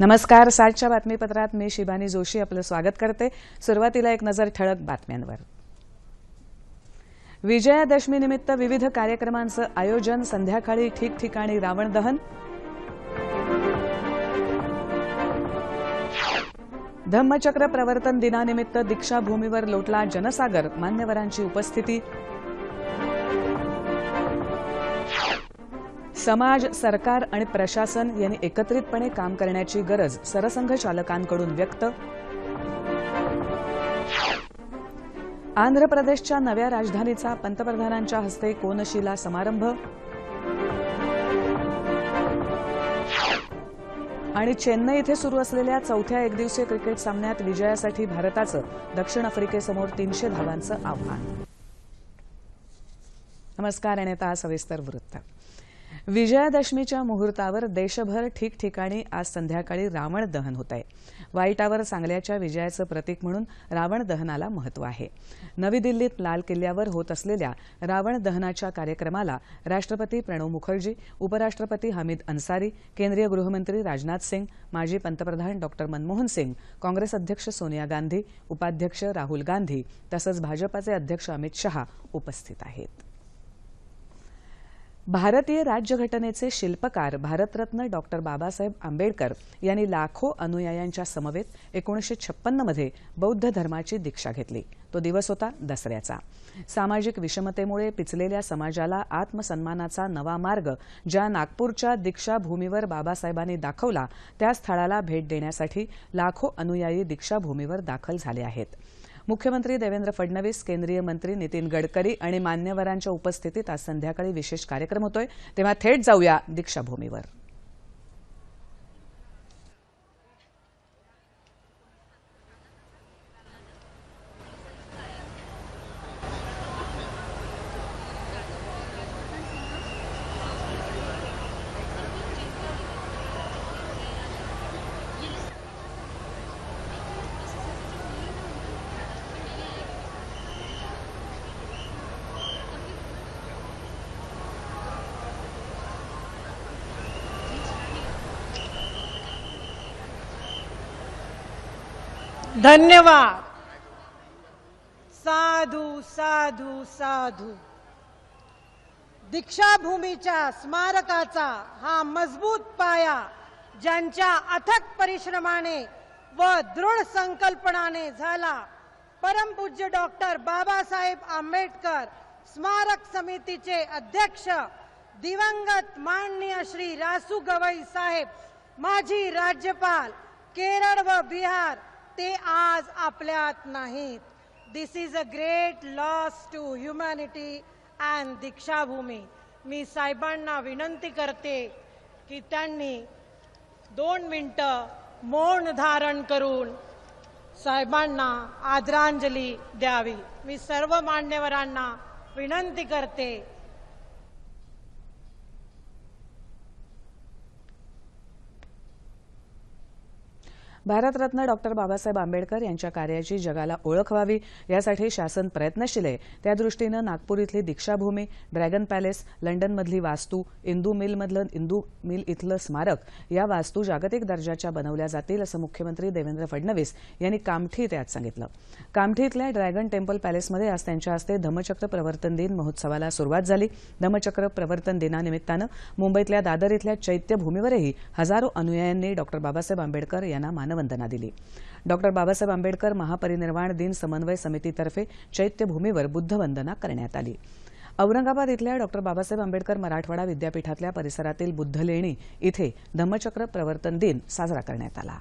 नमस्कार सातच्या बातमीपत्रात मी शिबानी जोशी आपलं स्वागत करते. सुरुवातीला एक नजर ठळक बातम्यांवर. विजयादशमीनिमित्त विविध कार्यक्रमांचं आयोजन संध्याकाळी ठिकठिकाणी रावण दहन. धम्मचक्र प्रवर्तन दिनानिमित्त दीक्षाभूमीवर लोटला जनसागर मान्यवरांची उपस्थिती. समाज सरकार आणि प्रशासन यांनी एकत्रितपणे काम करण्याची गरज सरसंघ चालकांकडून व्यक्त. आंध्र प्रदेशच्या नव्या राजधानीचा पंतप्रधानांच्या हस्ते कोनशिला समारंभ. आणि चेन्नई इथे सुरू असलेल्या चौथ्या एकदिवसीय क्रिकेट सामन्यात विजयासाठी भारताचं दक्षिण आफ्रिकेसमोर तीनशे धावांचं आव्हान. नमस्कार आणि आता सविस्तर वृत्त. विजयादशमीच्या मुहूर्तावर देशभर ठिकठिकाणी आज संध्याकाळी रावण दहन होत आहे. वाईटावर चांगल्याच्या विजयाचं प्रतीक म्हणून रावण दहनाला महत्त्व आहे. नवी दिल्लीत लाल किल्ल्यावर होत असलेल्या रावण दहनाच्या कार्यक्रमाला राष्ट्रपती प्रणव मुखर्जी उपराष्ट्रपती हमीद अन्सारी केंद्रीय गृहमंत्री राजनाथ सिंग माजी पंतप्रधान डॉक्टर मनमोहन सिंग काँग्रेस अध्यक्ष सोनिया गांधी उपाध्यक्ष राहुल गांधी तसंच भाजपाचे अध्यक्ष अमित शहा उपस्थित आहेत. भारतीय राज्यघटनेचे शिल्पकार भारतरत्न डॉक्टर बाबासाहेब आंबेडकर यांनी लाखो अनुयायांच्या समवेत एकोणीसशे छप्पन्नमध्ये बौद्ध धर्माची दीक्षा घेतली. तो दिवस होता दसऱ्याचा. सामाजिक विषमतेमुळे पिचलेल्या समाजाला आत्मसन्मानाचा नवा मार्ग ज्या नागपूरच्या दीक्षाभूमीवर बाबासाहेबांनी दाखवला त्या स्थळाला भेट देण्यासाठी लाखो अनुयायी दीक्षाभूमीवर दाखल झाले आहेत. मुख्यमंत्री देवेंद्र फडणवीस केंद्रीय मंत्री नितीन गडकरी आणि मान्यवरांच्या उपस्थितीत आज संध्याकाळी विशेष कार्यक्रम होतोय. तेव्हा थेट जाऊया दीक्षाभूमीवर. धन्यवाद. साधू साधू साधू. दीक्षाभूमीच्या स्मारकाचा हा मजबूत पाया ज्यांच्या अथक परिश्रमाने व दृढ संकल्पनाने झाला परमपूज्य डॉक्टर बाबासाहेब आंबेडकर स्मारक समितीचे अध्यक्ष दिवंगत माननीय श्री रासू गवई साहेब माजी राज्यपाल केरळ व बिहार ते आज आपल्यात नाहीत. This is a great loss to humanity and Deekshabhoomi. मी साहेबांना विनंती करते की त्यांनी दोन मिनटं मौन धारण करून साहेबांना आदरांजली द्यावी. मी सर्व मान्यवरांना विनंती करते भारतरत्न डॉक्टर बाबासाहेब आंबेडकर यांच्या कार्याची जगाला ओळख व्हावी यासाठी शासन प्रयत्नशील आहे. त्यादृष्टीनं नागपूर इथली दीक्षाभूमी ड्रॅगन पॅलेस लंडनमधली वास्तू इंदू मिलमधलं इंदू मिल इथलं स्मारक या वास्तू जागतिक दर्जाच्या बनवल्या जातील असं मुख्यमंत्री देवेंद्र फडणवीस यांनी कामठी इथे आज सांगितलं. कामठी इथल्या ड्रॅगन टेम्पल पॅलेसमध्ये आज त्यांच्या हस्ते धम्मचक्र प्रवर्तन दिन महोत्सवाला सुरुवात झाली. धम्मचक्र प्रवर्तन दिनानिमित्तानं मुंबईतल्या दादर इथल्या चैत्यभूमीवरही हजारो अनुयायांनी डॉक्टर बाबासाहेब आंबेडकर यांना मानव मानवंदना दिली. डॉक्टर बाबासाहेब आंबेडकर महापरिनिर्वाण दिन समन्वय समितीतर्फे चैत्यभूमीवर बुद्धवंदना करण्यात आली. औरंगाबाद इथल्या डॉक्टर बाबासाहेब आंबेडकर मराठवाडा विद्यापीठातल्या परिसरातील बुद्धलेणी इथे धम्मचक्र प्रवर्तन दिन साजरा करण्यात आला.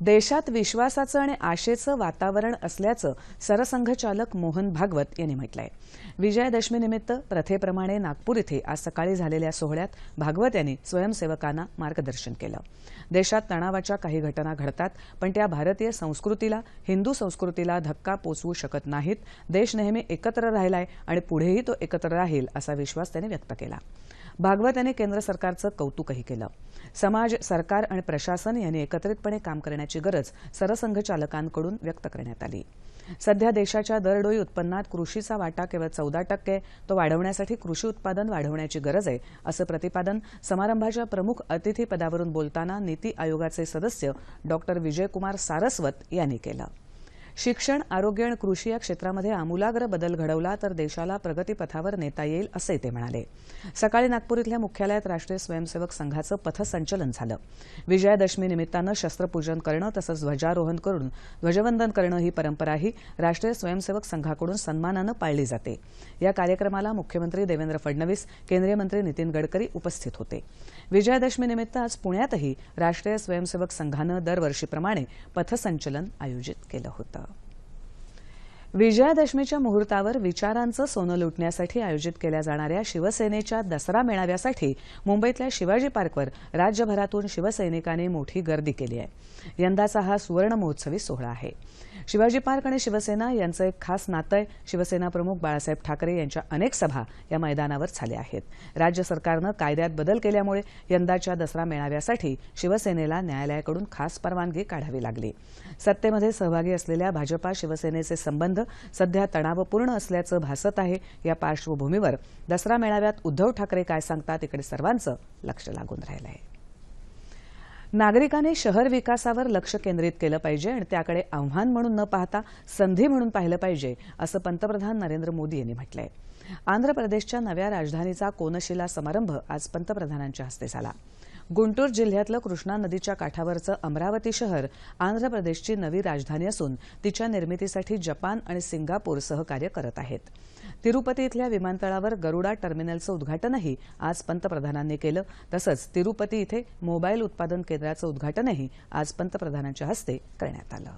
देशात विश्वासाचं आणि आशेचं वातावरण असल्याचं सरसंघचालक मोहन भागवत यांनी म्हटलंय. विजयादशमीनिमित्त प्रथेप्रमाणे नागपूर इथे आज सकाळी झालेल्या सोहळ्यात भागवत यांनी स्वयंसेवकांना मार्गदर्शन केलं. देशात तणावाच्या काही घटना घडतात पण त्या भारतीय संस्कृतीला हिंदू संस्कृतीला धक्का पोचवू शकत नाहीत. देश नेहमी एकत्र राहिलाय आणि पुढेही तो एकत्र राहील असा विश्वास त्यांनी व्यक्त केला. भागवत यांनी केंद्र सरकारचं कौतुकही केलं. समाज सरकार आणि प्रशासन यांनी एकत्रितपणे काम करण्याची गरज सरसंघचालकांकडून व्यक्त करण्यात आली. सध्या देशाच्या दरडोई उत्पन्नात कृषीचा वाटा केवळ चौदा टक्के तो वाढवण्यासाठी कृषी उत्पादन वाढवण्याची गरज आहे असं प्रतिपादन समारंभाच्या प्रमुख अतिथीपदावरून बोलताना नीती आयोगाचे सदस्य डॉक्टर विजयकुमार सारस्वत यांनी केलं. शिक्षण आरोग्य आणि कृषी या क्षेत्रामध्ये आमूलाग्र बदल घडवला तर देशाला प्रगतीपथावर नेता येईल असे ते म्हणाले. सकाळी नागपूर इथल्या मुख्यालयात राष्ट्रीय स्वयंसेवक संघाचं पथसंचलन झालं. विजयादशमी निमित्तानं शस्त्रपूजन करणं तसंच ध्वजारोहण करून ध्वजवंदन करणं ही परंपराही राष्ट्रीय स्वयंसेवक संघाकडून सन्मानानं पाळली जाते. या कार्यक्रमाला मुख्यमंत्री देवेंद्र फडणवीस केंद्रीय मंत्री नितीन गडकरी उपस्थित होते. विजयादशमीनिमित्त आज पुण्यातही राष्ट्रीय स्वयंसेवक संघानं दरवर्षीप्रमाणे पथसंचलन आयोजित केलं होतं. विजयादशमीच्या मुहूर्तावर विचारांचं सोनं लुटण्यासाठी आयोजित केल्या जाणाऱ्या शिवसेनेच्या दसरा मेळाव्यासाठी मुंबईतल्या शिवाजी पार्कवर राज्यभरातून शिवसैनिकांनी मोठी गर्दी केली आहे. यंदाचा हा सुवर्ण महोत्सवी सोहळा आहे. शिवाजी पार्क आणि शिवसेना यांचं एक खास नातं आहे. शिवसेना प्रमुख बाळासाहेब ठाकरे यांच्या अनेक सभा या मैदानावर झाल्या आहेत. राज्य सरकारनं कायद्यात बदल केल्यामुळे यंदाच्या दसरा मेळाव्यासाठी शिवसेनेला न्यायालयाकडून खास परवानगी काढावी लागली. सत्तेमध्ये सहभागी असलेल्या भाजपा शिवसेनेचे संबंध सध्या तणावपूर्ण असल्याचं भासत आहे. या पार्श्वभूमीवर दसरा मेळाव्यात उद्धव ठाकरे काय सांगतात इकडे सर्वांचं लक्ष लागून राहिलं आहे नागरिकांनी शहर विकासावर लक्ष केंद्रित केलं पाहिजे आणि त्याकडे आव्हान म्हणून न पाहता संधी म्हणून पाहिलं पाहिजे असं पंतप्रधान नरेंद्र मोदी यांनी म्हटलंय. आंध्र प्रदेशच्या नव्या राजधानीचा कोनशिला समारंभ आज पंतप्रधानांच्या हस्ते झाला. गुंटूर जिल्ह्यातलं कृष्णा नदीच्या काठावरचं अमरावती शहर आंध्र प्रदेशची नवी राजधानी असून तिच्या निर्मितीसाठी जपान आणि सिंगापूर सहकार्य करत आहेत. तिरुपती इथल्या विमानतळावर गरुडा टर्मिनलचं उद्घाटनही आज पंतप्रधानांनी केलं. तसंच तिरुपती इथे मोबाईल उत्पादन केंद्राचं उद्घाटनही आज पंतप्रधानांच्या हस्ते करण्यात आलं.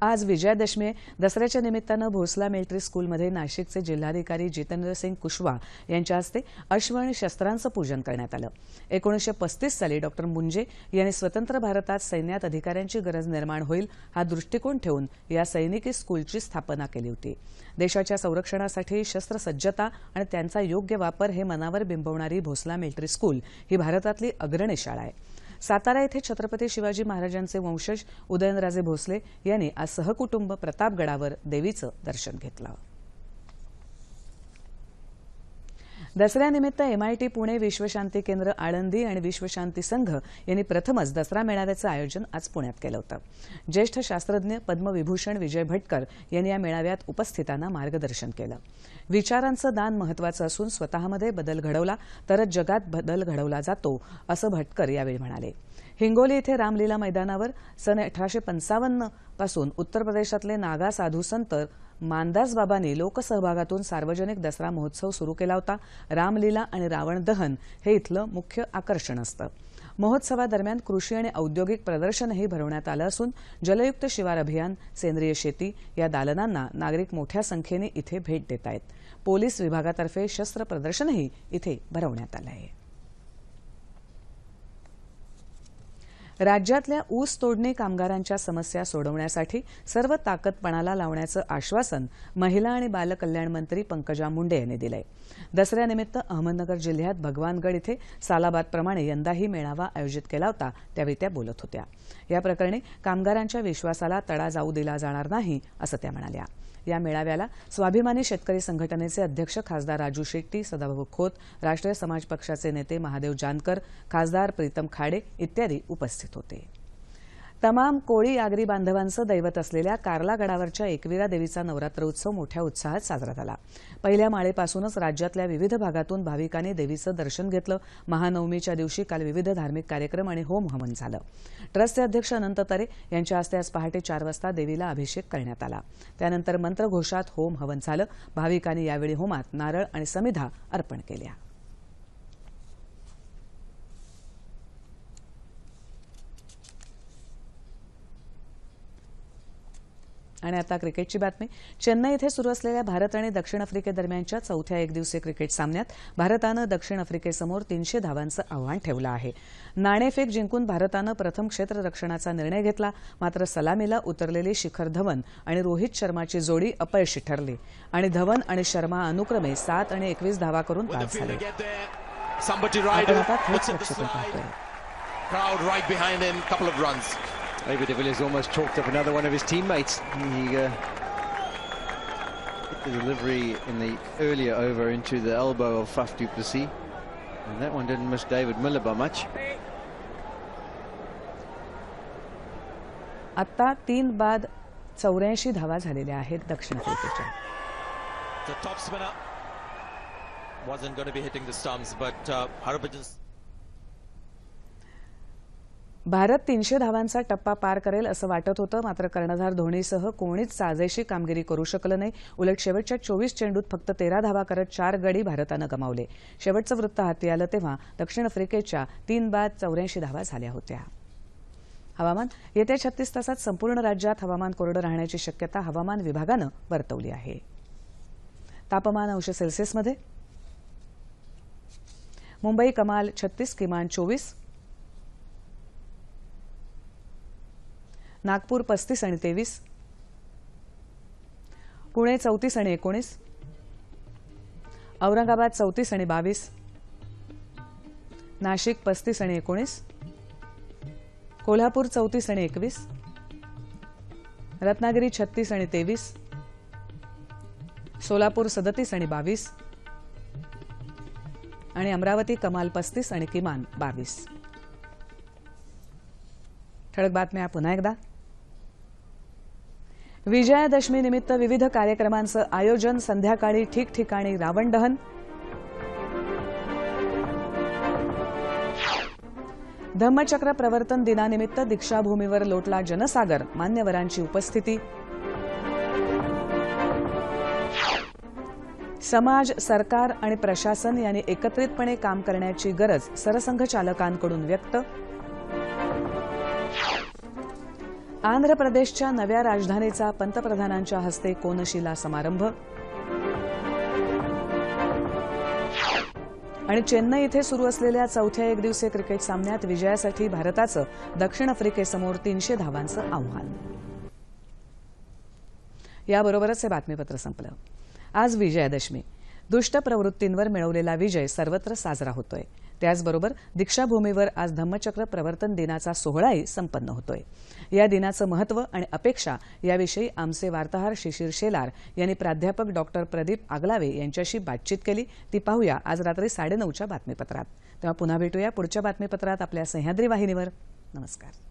आज विजयादशमी दसऱ्याच्या निमित्तानं भोसला मिलिटरी स्कूलमध्ये नाशिकचे जिल्हाधिकारी जितेंद्र सिंग कुशवा यांच्या हस्ते अश्व आणि शस्त्रांचं पूजन करण्यात आलं. एकोणीसशे पस्तीस साली डॉक्टर मुंजे यांनी स्वतंत्र भारतात सैन्यात अधिकाऱ्यांची गरज निर्माण होईल हा दृष्टिकोन ठेवून या सैनिकी स्कूलची स्थापना केली होती. देशाच्या संरक्षणासाठी शस्त्रसज्जता आणि त्यांचा योग्य वापर हे मनावर बिंबवणारी भोसला मिलिटरी स्कूल ही भारतातली अग्रणी शाळा आहे. सातारा येथे छत्रपती शिवाजी महाराजांचे वंशज उदयनराजे भोसले यांनी आज सहकुटुंब प्रतापगडावर देवीचं दर्शन घेतलं. दसऱ्यानिमित्त एमआयटी पुणे विश्वशांती केंद्र आळंदी आणि विश्वशांती संघ यांनी प्रथमच दसरा मेळाव्याचं आयोजन आज पुण्यात केलं होतं. ज्येष्ठ शास्त्रज्ञ पद्मविभूषण विजय भटकर यांनी या मेळाव्यात उपस्थितांना मार्गदर्शन केलं. विचारांचं दान महत्वाचं असून स्वतःमध्ये बदल घडवला तरच जगात बदल घडवला जातो असं भटकर यावेळी म्हणाले. हिंगोली इथे रामलीला मैदानावर सन अठराशे पंचावन्नपासून उत्तर प्रदेशातले नागा साधू संत मानदास बाबांनी लोकसहभागातून सार्वजनिक दसरा महोत्सव सुरू केला होता. रामलीला आणि रावण दहन हे इथलं मुख्य आकर्षण असतं. महोत्सवादरम्यान कृषी आणि औद्योगिक प्रदर्शनही भरवण्यात आलं असून जलयुक्त शिवार अभियान सेंद्रिय शेती या दालनांना नागरिक मोठ्या संख्येने इथे भेट देत आहेत पोलीस विभागातर्फे शस्त्र प्रदर्शनही इथे भरवण्यात आलं आहे. राज्यातल्या ऊस तोडणी कामगारांच्या समस्या सोडवण्यासाठी सर्व ताकदपणाला लावण्याचं आश्वासन महिला आणि बालकल्याण मंत्री पंकजा मुंडे यांनी दिलंय. दसऱ्यानिमित्त अहमदनगर जिल्ह्यात भगवानगड इथे सालाबादप्रमाणे यंदाही मेळावा आयोजित केला होता त्यावेळी त्या बोलत होत्या. या प्रकरणी कामगारांच्या विश्वासाला तडा जाऊ दिला जाणार नाही असं त्या म्हणाल्या. या मेळाव्याला स्वाभिमानी शेतकरी संघटनेचे अध्यक्ष खासदार राजू शेट्टी सदाभाऊ खोत राष्ट्रीय समाज पक्षाचे नेते महादेव जानकर खासदार प्रीतम खाडे इत्यादी उपस्थित होते. तमाम कोळी आगरी बांधवांचं दैवत असलेल्या कारला गडावरच्या एकविरा देवीचा नवरात्र उत्सव मोठ्या उत्साहात साजरा झाला. पहिल्या माळेपासूनच राज्यातल्या विविध भागातून भाविकांनी देवीचं दर्शन घेतलं. महानवमीच्या दिवशी काल विविध धार्मिक कार्यक्रम आणि होम हवन झालं. ट्रस्टचे अध्यक्ष अनंत तरे यांच्या हस्ते आज पहाटे चार वाजता देवीला अभिषेक करण्यात आला. त्यानंतर मंत्रघोषात होम हवन झालं. भाविकांनी यावेळी होमात नारळ आणि समिधा अर्पण केल्या. आणि आता क्रिकेटची बातमी. चेन्नई इथे सुरू असलेल्या भारत आणि दक्षिण आफ्रिकेदरम्यानच्या चौथ्या एकदिवसीय क्रिकेट सामन्यात भारतानं दक्षिण आफ्रिकेसमोर तीनशे धावांचं आव्हान ठेवलं आहे. नाणेफेक जिंकून भारतानं प्रथम क्षेत्ररक्षणाचा निर्णय घेतला मात्र सलामीला उतरलेली शिखर धवन आणि रोहित शर्माची जोडी अपयशी ठरली आणि धवन आणि शर्मा अनुक्रमे सात आणि एकवीस धावा करून बाद झाले. feeling get there. Somebody आपण rider आता थेट puts in the प्रक्षेपण slide. पाहतोय Crowd right behind him. Couple of runs. Maybe de Villiers almost chalked up another one of his teammates. He uh, hit the delivery in the earlier over into the elbow of Faf du Plessis. And that one didn't miss David Miller by much. आता तीन बाद चौऱ्याऐंशी धावा झालेल्या आहेत दक्षिण आफ्रिकेच्या The top spinner wasn't going to be hitting the stumps, but uh, Harbhajan's Bharat तीनशे धावांचा टप्पा पार करेल असं वाटत होतं. मात्र कर्णधार धोनीसह कोणीच साजेशी कामगिरी करू शकलं नाही. उलट शेवटच्या चोवीस चेंडूत फक्त तेरा धावा करत चार गडी भारतानं गमावले. शेवटचं वृत्त हाती आलं तेव्हा दक्षिण आफ्रिकेच्या तीन बाद चौऱ्याऐंशी धावा झाल्या होत्या. हवामान येत्या छत्तीस तासात संपूर्ण राज्यात हवामान कोरडं राहण्याची शक्यता हवामान विभागानं वर्तवली आहे. तापमान अंश सेल्सिअसमध्ये. मुंबई कमाल छत्तीस किमान चोवीस. नागपूर पस्तीस आणि तेवीस. पुणे चौतीस आणि एकोणीस. औरंगाबाद चौतीस आणि बावीस. नाशिक पस्तीस आणि एकोणीस. कोल्हापूर चौतीस आणि एकवीस. रत्नागिरी छत्तीस आणि तेवीस. सोलापूर सदतीस आणि बावीस. आणि अमरावती कमाल पस्तीस आणि किमान बावीस. ठळक बातम्या पुन्हा एकदा. विजयादशमी निमित्त विविध कार्यक्रमांचं आयोजन संध्याकाळी ठिकठिकाणी रावण दहन. धम्मचक्र प्रवर्तन दिनानिमित्त दीक्षाभूमीवर लोटला जनसागर मान्यवरांची उपस्थिती. समाज सरकार आणि प्रशासन यांनी एकत्रितपणे काम करण्याची गरज सरसंघचालकांकडून व्यक्त. आंध्र प्रदेशच्या नव्या राजधानीचा पंतप्रधानांच्या हस्ते कोनशिला समारंभ. आणि चेन्नई इथे सुरू असलेल्या चौथ्या एकदिवसीय क्रिकेट सामन्यात विजयासाठी भारताचं दक्षिण आफ्रिकेसमोर तीनशे धावांचं आव्हान. याबरोबरच हे बातमीपत्र संपलं. आज विजयादशमी. दुष्ट प्रवृत्तींवर मिळवलेला विजय सर्वत्र साजरा होतोय. त्याचबरोबर दीक्षाभूमीवर आज धम्मचक्र प्रवर्तन दिनाचा सोहळाही संपन्न होतोय. या दिनाचं महत्त्व आणि अपेक्षा याविषयी आमचे वार्ताहर शिशिर शेलार यांनी प्राध्यापक डॉक्टर प्रदीप आगलावे यांच्याशी बातचीत केली. ती पाहूया आज रात्री साडेनऊच्या बातमीपत्रात. तेव्हा पुन्हा भेटूया पुढच्या बातमीपत्रात आपल्या सह्याद्री वाहिनीवर. नमस्कार.